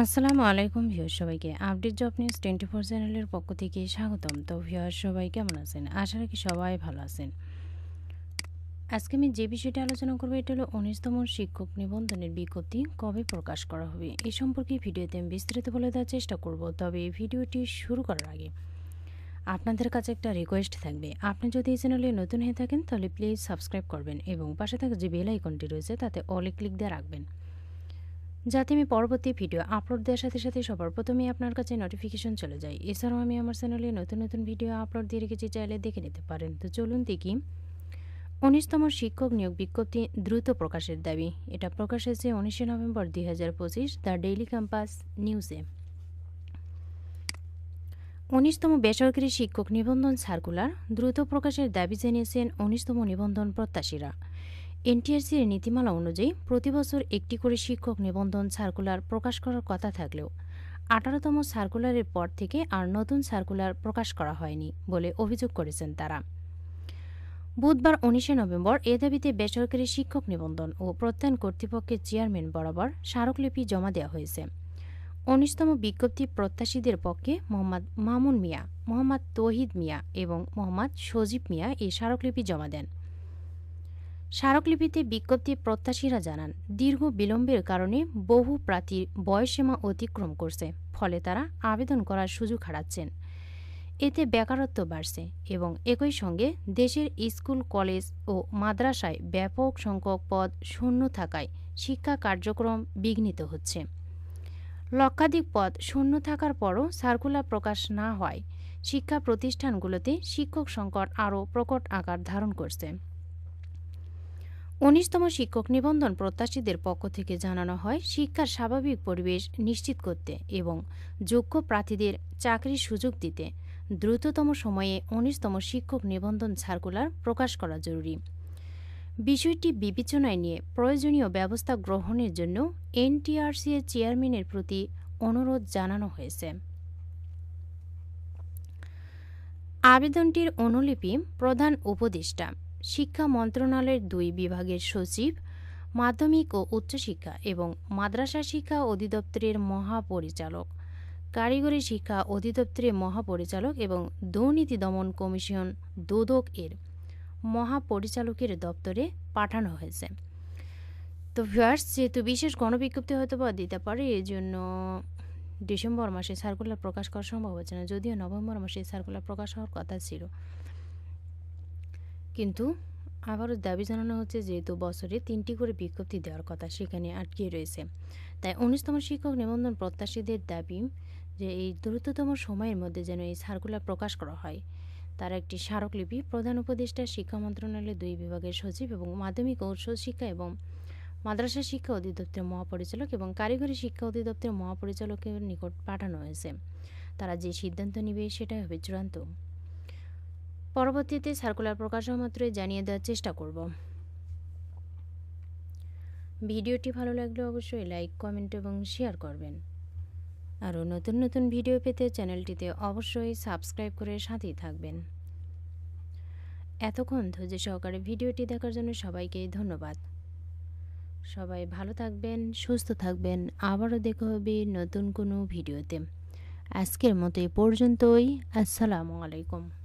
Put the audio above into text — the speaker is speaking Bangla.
আসসালামু আলাইকুম ভিউয়ার সবাইকে। Update job news twenty four চ্যানেলের পক্ষ থেকে স্বাগতম। তো ভিউয়ার সবাই কেমন আছেন? আশা রাখি সবাই ভালো আছেন। আজকে আমি যে বিষয়টি আলোচনা করব, এটা হলো উনিশতম শিক্ষক নিবন্ধনের বিজ্ঞপ্তি কবে প্রকাশ করা হবে? এ সম্পর্কে ভিডিওতে আমি বিস্তারিত বলে দেওয়ার চেষ্টা করব, তবে ভিডিওটি শুরু করার আগে আপনাদের কাছে একটা রিকোয়েস্ট থাকবে। আপনি যদি এই চ্যানেলে নতুন হয়ে থাকেন, তাহলে প্লিজ সাবস্ক্রাইব করবেন এবং পাশে থাকা যে বেল আইকনটি রয়েছে, তাতে অলে ক্লিক দিয়ে রাখবেন। যাতে আমি পরবর্তী ভিডিও আপলোড দেওয়ার সাথে সাথে সবার প্রথমেই আপনার কাছে নোটিফিকেশন চলে যায়। এছাড়াও আমি আমার চ্যানেলে নতুন নতুন ভিডিও আপলোড দিয়ে রেখেছি, চাইলে দেখে নিতে পারেন। তো চলুন দেখি। উনিশতম শিক্ষক নিয়োগ বিজ্ঞপ্তি দ্রুত প্রকাশের দাবি। এটা প্রকাশ হয়েছে উনিশে নভেম্বর দুই হাজার পঁচিশ দ্য ডেইলি ক্যাম্পাস নিউজে। উনিশতম বেসরকারি শিক্ষক নিবন্ধন সার্কুলার দ্রুত প্রকাশের দাবি জানিয়েছেন উনিশতম নিবন্ধন প্রত্যাশীরা। এনটিআরসির নীতিমালা অনুযায়ী প্রতিবছর একটি করে শিক্ষক নিবন্ধন সার্কুলার প্রকাশ করার কথা থাকলেও আঠারোতম সার্কুলারের পর থেকে আর নতুন সার্কুলার প্রকাশ করা হয়নি বলে অভিযোগ করেছেন তারা। বুধবার উনিশে নভেম্বর এ দাবিতে বেসরকারি শিক্ষক নিবন্ধন ও প্রত্যয়ন কর্তৃপক্ষের চেয়ারম্যান বরাবর স্মারকলিপি জমা দেওয়া হয়েছে। উনিশতম বিজ্ঞপ্তি প্রত্যাশীদের পক্ষে মোহাম্মদ মামুন মিয়া, মোহাম্মদ তৌহিদ মিয়া এবং মোহাম্মদ সজীব মিয়া এই স্মারকলিপি জমা দেন। স্মারকলিপিতে বিজ্ঞপ্তি প্রত্যাশীরা জানান, দীর্ঘ বিলম্বের কারণে বহু প্রার্থীর বয়সীমা অতিক্রম করছে, ফলে তারা আবেদন করার সুযোগ হারাচ্ছেন। এতে বেকারত্ব বাড়ছে এবং একই সঙ্গে দেশের স্কুল, কলেজ ও মাদ্রাসায় ব্যাপক সংখ্যক পদ শূন্য থাকায় শিক্ষা কার্যক্রম বিঘ্নিত হচ্ছে। লক্ষাধিক পদ শূন্য থাকার পরও সার্কুলার প্রকাশ না হয়, শিক্ষা প্রতিষ্ঠানগুলোতে শিক্ষক সংকট আরও প্রকট আকার ধারণ করছে। উনিশতম শিক্ষক নিবন্ধন প্রত্যাশীদের পক্ষ থেকে জানানো হয়, শিক্ষার স্বাভাবিক পরিবেশ নিশ্চিত করতে এবং যোগ্য প্রার্থীদের চাকরির সুযোগ দিতে দ্রুততম সময়ে উনিশতম শিক্ষক নিবন্ধন সার্কুলার প্রকাশ করা জরুরি। বিষয়টি বিবেচনায় নিয়ে প্রয়োজনীয় ব্যবস্থা গ্রহণের জন্য এনটিআরসি এর চেয়ারম্যানের প্রতি অনুরোধ জানানো হয়েছে। আবেদনটির অনুলিপি প্রধান উপদেষ্টা শিক্ষা মন্ত্রণালয়ের দুই বিভাগের সচিব, মাধ্যমিক ও উচ্চশিক্ষা এবং মাদ্রাসা শিক্ষা অধিদপ্তরের মহাপরিচালক। কারিগরি শিক্ষা অধিদপ্তরের মহাপরিচালক এবং দুর্নীতি দমন কমিশন দুদক এর মহাপরিচালকের দপ্তরে পাঠানো হয়েছে। তো ভিউয়ার্স, যেহেতু বিশেষ গণবিজ্ঞপ্তি হয়তো বা দিতে পারে এই জন্য ডিসেম্বর মাসে সার্কুলার প্রকাশ করা সম্ভব হচ্ছে না, যদিও নভেম্বর মাসে সার্কুলার প্রকাশ হওয়ার কথা ছিল। কিন্তু আবারও দাবি জানানো হচ্ছে যেহেতু বছরে তিনটি করে বিজ্ঞপ্তি দেওয়ার কথা সেখানে আটকে রয়েছে। তাই উনিশতম শিক্ষক নিবন্ধন প্রত্যাশীদের দাবি যে এই দ্রুততম সময়ের মধ্যে যেন এই সার্কুলার প্রকাশ করা হয়। তার একটি স্মারকলিপি প্রধান উপদেষ্টা, শিক্ষা মন্ত্রণালয়ের দুই বিভাগের সচিব এবং মাধ্যমিক ও শিক্ষা এবং মাদ্রাসা শিক্ষা অধিদপ্তরের মহাপরিচালক এবং কারিগরি শিক্ষা অধিদপ্তরের মহাপরিচালকের নিকট পাঠানো হয়েছে। তারা যে সিদ্ধান্ত নেবে সেটাই হবে চূড়ান্ত। পরবর্তীতে সার্কুলার প্রকাশ হওয়া মাত্রই জানিয়ে দেওয়ার চেষ্টা করব। ভিডিওটি ভালো লাগলে অবশ্যই লাইক, কমেন্ট এবং শেয়ার করবেন। আরও নতুন নতুন ভিডিও পেতে চ্যানেলটিতে অবশ্যই সাবস্ক্রাইব করে সাথেই থাকবেন। এতক্ষণ ধৈর্য সহকারে ভিডিওটি দেখার জন্য সবাইকে ধন্যবাদ। সবাই ভালো থাকবেন, সুস্থ থাকবেন। আবারও দেখা হবে নতুন কোনো ভিডিওতে। আজকের মতো এ পর্যন্তই। আসসালামু আলাইকুম।